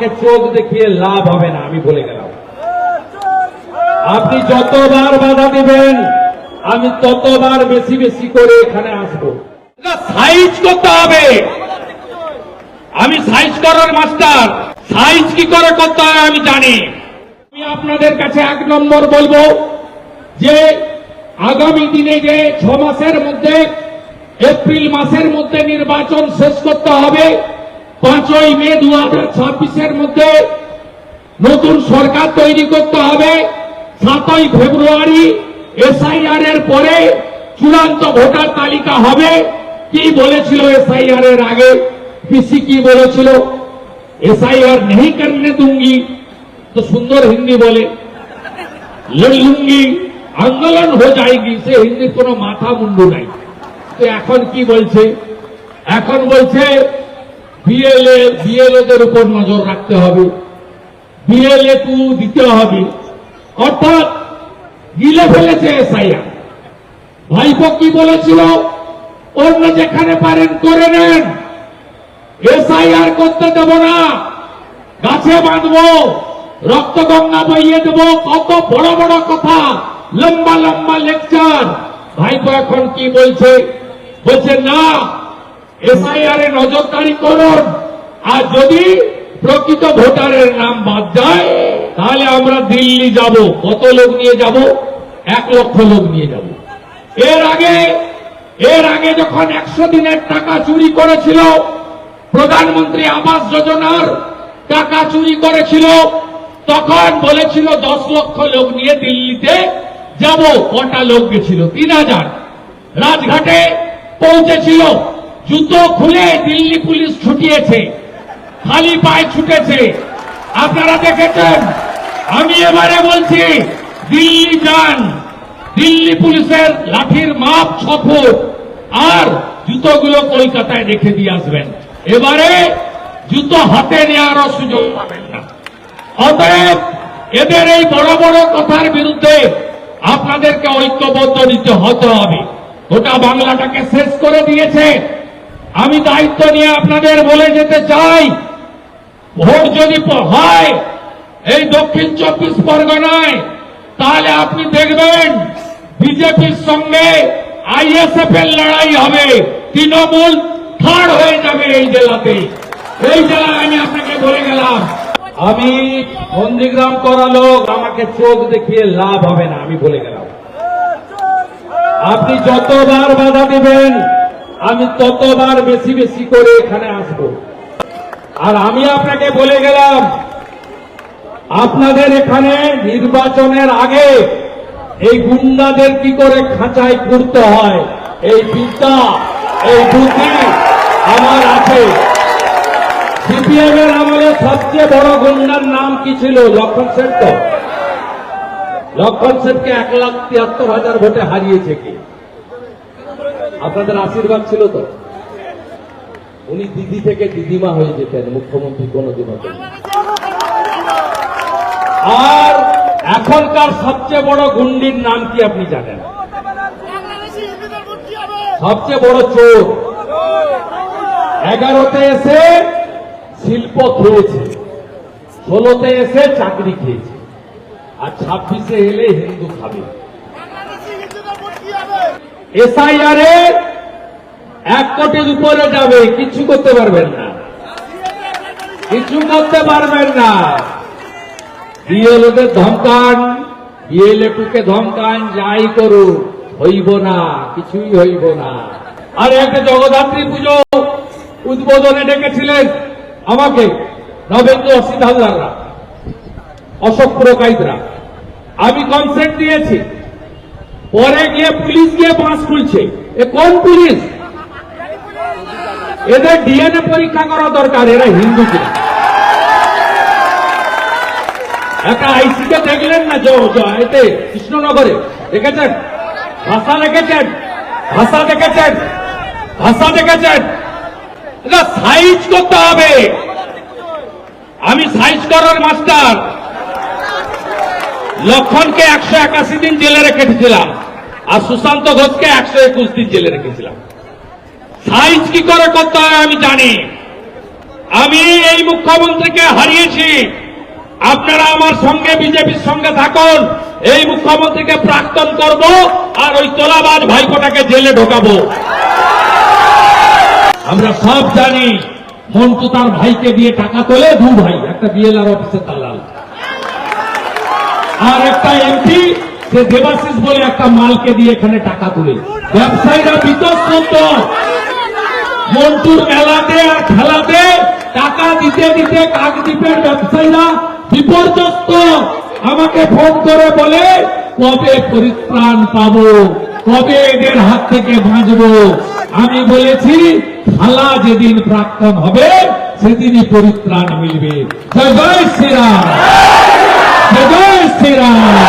আমাকে চোখ দেখিয়ে লাভ হবে না, আমি বলে গেলাম। আপনি যতবার বাধা দিবেন, আমি ততবার বেশি বেশি করে এখানে আসব। সাইজ করতে হবে। আমি সাইজ করার মাস্টার। সাইজ কি করে করতে হয় আমি জানি। আমি আপনাদের কাছে এক নম্বর বলব যে, আগামী দিনে যে ছ মাসের মধ্যে, এপ্রিল মাসের মধ্যে নির্বাচন শেষ করতে হবে পাঁচই মে দু হাজার ছাব্বিশের মধ্যে নতুন সরকার তৈরি করতে হবে। সাতই ফেব্রুয়ারি এসআইআর এর পরে চূড়ান্ত ভোটার তালিকা হবে। কি বলেছিল এসআইআর এর আগে? পিসি কি বলেছিল? এসআইআর নেই করনে দুঙ্গি তো সুন্দর হিন্দি বলে। লুঙ্গি আন্দোলন হয়ে যায়গি, সে হিন্দির কোনো মাথা মুন্ডু নাই। তো এখন কি বলছে? এখন বলছে বিএলএ বিএলএদের উপর নজর রাখতে হবে। বিএলএ টু দিতে হবে। অর্থাৎ গিলে ফেলেছে এসআইআর ভাইপো কি বলেছিল? অন্য যেখানে পারেন করে নেন। এসআইআর করতে দেব না। গাছে বাঁধবো। রক্ত গঙ্গা বইয়ে দেব। কত বড় বড় কথা। লম্বা লম্বা লেকচার। ভাইপো এখন কি বলছে? বলছে, না এসআইআর এ নজরদারি করুন। আর যদি প্রকৃত ভোটারের নাম বাদ যায়, তাহলে আমরা দিল্লি যাব। কত লোক নিয়ে যাব? এক লক্ষ লোক নিয়ে যাব। এর আগে এর আগে যখন একশো দিনের টাকা চুরি করেছিল, প্রধানমন্ত্রী আবাস যোজনার টাকা চুরি করেছিল, তখন বলেছিল দশ লক্ষ লোক নিয়ে দিল্লিতে যাব। কটা লোক গেছিল? তিন হাজার। রাজঘাটে পৌঁছেছিল। জুতো খুলে দিল্লি পুলিশ ছুটিয়েছে। খালি পায়ে ছুটেছে। আপনারা দেখেছেন? আমি এবারে বলছি, দিল্লি যান। দিল্লি পুলিশের লাঠির মাপ ছ ফুট। আর জুতোগুলো কলকাতায় রেখে দিয়ে আসবেন। এবারে জুতো হাতে নেওয়ারও সুযোগ পাবেন না। অতএব এদের এই বড় বড় কথার বিরুদ্ধে আপনাদেরকে ঐক্যবদ্ধ নিতে হতে হবে। গোটা বাংলাটাকে শেষ করে দিয়েছে। আমি দায়িত্ব নিয়ে আপনাদের বলে যেতে চাই। ভোট যদি হয়, এই দক্ষিণ চব্বিশ পরগনায়, তাহলে আপনি দেখবেন বিজেপির সঙ্গে আইএসএফ এর লড়াই হবে। তৃণমূল থার্ড হয়ে যাবে এই জেলাতে। এই জেলায় আমি আপনাকে বলে গেলাম, আমি নন্দীগ্রাম করা লোক, আমাকে চোখ দেখিয়ে লাভ হবে না, আমি বলে গেলাম। আপনি যতবার বাধা দিবেন আমি ততবার বেশি বেশি করে এখানে আসব। আর আমি আপনাকে বলে গেলাম, আপনাদের এখানে নির্বাচনের আগে এই গুন্ডাদের কি করে খাঁচায় করতে হয়? এই বিদ্যা এই বুদ্ধি আমার আছে। সিপিএম এর আমলে সবচেয়ে বড় গুন্ডার নাম কি ছিল? লক্ষণ সেন তো লক্ষণ সেনকে এক লাখ তিয়াত্তর হাজার ভোটে হারিয়েছে কি? আপনাদের আশীর্বাদ ছিল তো? উনি দিদি থেকে দিদিমা হয়ে যেতেন, মুখ্যমন্ত্রী কোনোদিন আর এখনকার সবচেয়ে বড় গুন্ডির নাম কি আপনি জানেন? সবচেয়ে বড় চোর। এগারোতে এসে শিল্প খেয়েছে, ষোলোতে এসে চাকরি খেয়েছে, আর ছাব্বিশে এলে হিন্দু খাবে বাংলাদেশি হিন্দুদের ভোট কি হবে এসআইআর এক কোটির উপরে যাবে, কিছু করতে পারবেন না। কিছু করতে পারবেন না। বিএলওদের ধমকান, বিএলএ টুকে ধমকান, যাই করুন হইব না, কিছুই হইব না। আর, একটা জগদ্ধাত্রী পুজো উদ্বোধনে ডেকেছিলেন আমাকে, নবেন্দ্র অসিত হালদাররা অশোক পুরকাইতরা। আমি কনসেন্ট দিয়েছি। পরে গিয়ে পুলিশ গিয়ে বাঁশ খুলছে। এ কোন পুলিশ? এদের ডিএনএ পরীক্ষা করা দরকার, এরা হিন্দু একটা আইসিকে দেখলেন না এতে কৃষ্ণনগরে। দেখেছেন? ভাষা দেখেছেন? ভাষা দেখেছেন? ভাষা দেখেছেন? এটা সাইজ করতে হবে। আমি সাইজ করার মাস্টার। লক্ষণকে একশো একাশি দিন জেলে রেখেছিলাম। আর সুশান্ত ঘোষকে একশো একুশ দিন জেলে রেখেছিলাম। সাইজ কি করে করতে হয় আমি জানি। আমি এই মুখ্যমন্ত্রীকে হারিয়েছি। আপনারা আমার সঙ্গে, বিজেপির সঙ্গে থাকুন। এই মুখ্যমন্ত্রীকে প্রাক্তন করব আর ওই তোলাবাজ ভাইপোটাকে জেলে ঢোকাবো। আমরা সব জানি, মন্টু তার ভাইকে দিয়ে টাকা তোলে, দু ভাই, একটা বিএলআর অফিসে দালাল। আর একটা এমপি সে দেবাশিস বলে একটা মালকে দিয়ে এখানে টাকা তোলে। ব্যবসায়ীরা বিতস্ত মন্টুর মেলাতে আর খেলাতে টাকা দিতে দিতে কাকদ্বীপের ব্যবসায়ীরা বিপর্যস্ত। আমাকে ফোন করে বলে, কবে পরিত্রাণ পাবো? কবে এদের হাত থেকে বাঁচবো? আমি বলেছি, খালা যেদিন প্রাক্তন হবে, সেদিনই পরিত্রাণ মিলবে। জয় জয় শ্রীরাম। জয় জয় শ্রীরাম